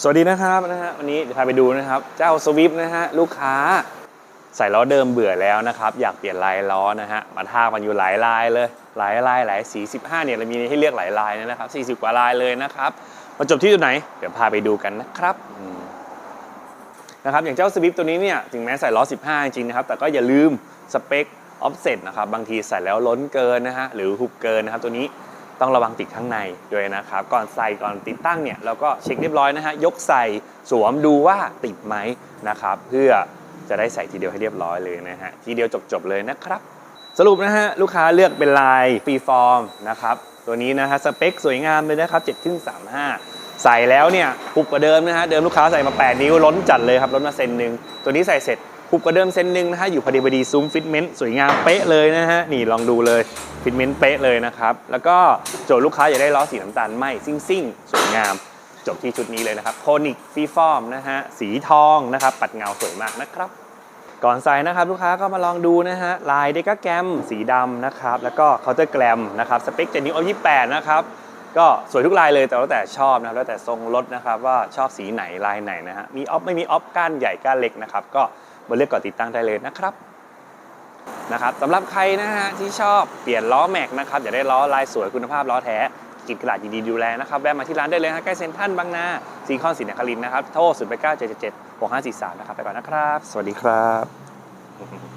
สวัสดีนะครับนะฮะวันนี้เดี๋ยวพาไปดูนะครับ เจ้าสวิฟนะฮะลูกค้าใส่ล้อเดิมเบื่อแล้วนะครับ อยากเปลี่ยนลายล้อนะฮะมาทากันอยู่หลายลายเลย หลายลายหลายสี15เนี่ยเรามีให้เลือกหลายลายนะครับ40 กว่าลายเลยนะครับมาจบที่จุดไหน เดี๋ยวพาไปดูกันนะครับนะครับอย่างเจ้าสวิฟตัวนี้เนี่ยถึงแม้ใส่ล้อ 15 จริงๆนะครับ แต่ก็อย่าลืมสเปคออฟเซ็ตนะครับบางทีใส่แล้วล้นเกินนะฮะหรือหุบเกินนะครับตัวนี้ ต้องระวังติดข้างในด้วยนะครับ ก่อนใส่ก่อนติดตั้งเนี่ยเราก็เช็คเรียบร้อยนะฮะยกใส่สวมดูว่าติดไหมนะครับ เพื่อจะได้ใส่ทีเดียวให้เรียบร้อยเลยนะฮะทีเดียวจบๆเลยนะครับ สรุปนะฮะลูกค้าเลือกเป็นลายฟรีฟอร์มนะครับตัวนี้นะฮะสเปคสวยงามเลยนะครับ7ขึ้น35 ใส่แล้วเนี่ยปุบกว่าเดิมนะฮะเดิมลูกค้าใส่มา 8 นิ้วล้นจัดเลยครับล้นมาเซนหนึ่งตัวนี้ใส่เสร็จปุบกว่าเดิมเซนหนึ่งนะฮะอยู่พอดีพอดีซุ้มฟิตเมนต์สวยงามเป๊ะเลยนะฮะนี่ลองดูเลย ฟิตเมนต์เป๊ะเลยนะครับ แล้วก็โจทย์ลูกค้าอยากได้ล้อสีน้ำตาลไหมซิ่งซิ่งๆ สวยงาม จบที่ชุดนี้เลยนะครับโคนิกฟรีฟอร์มนะฮะสีทองนะครับ ปัดเงาสวยมากนะครับ ก่อนใส่นะครับ ลูกค้าก็มาลองดูนะฮะลายเดกาแกรมสีดำนะครับ แล้วก็เคาน์เตอร์แกรมนะครับสเปคเจนิวเอา28นะครับก็สวยทุกลายเลยแต่แล้วแต่ชอบนะครับแล้วแต่ทรงรถนะครับว่าชอบสีไหนลายไหนนะฮะมีออฟไม่มีออฟก้านใหญ่ก้านเล็กนะครับก็มาเลือกก่อนติดตั้งได้เลยนะครับ นะครับสำหรับใครนะฮะที่ชอบเปลี่ยนล้อแม็กนะครับอยากได้ล้อลายสวยคุณภาพล้อแท้กิจกระดาษยินดีดูแลนะครับแวะมาที่ร้านได้เลยฮะใกล้เซ็นทรัลบางนาซีคอนศรีนครินทร์นะครับโทรศูนย์แปดเก้าเจ็ดเจ็ดหกห้าสี่สามนะครับไปก่อนนะครับ สวัสดีครับ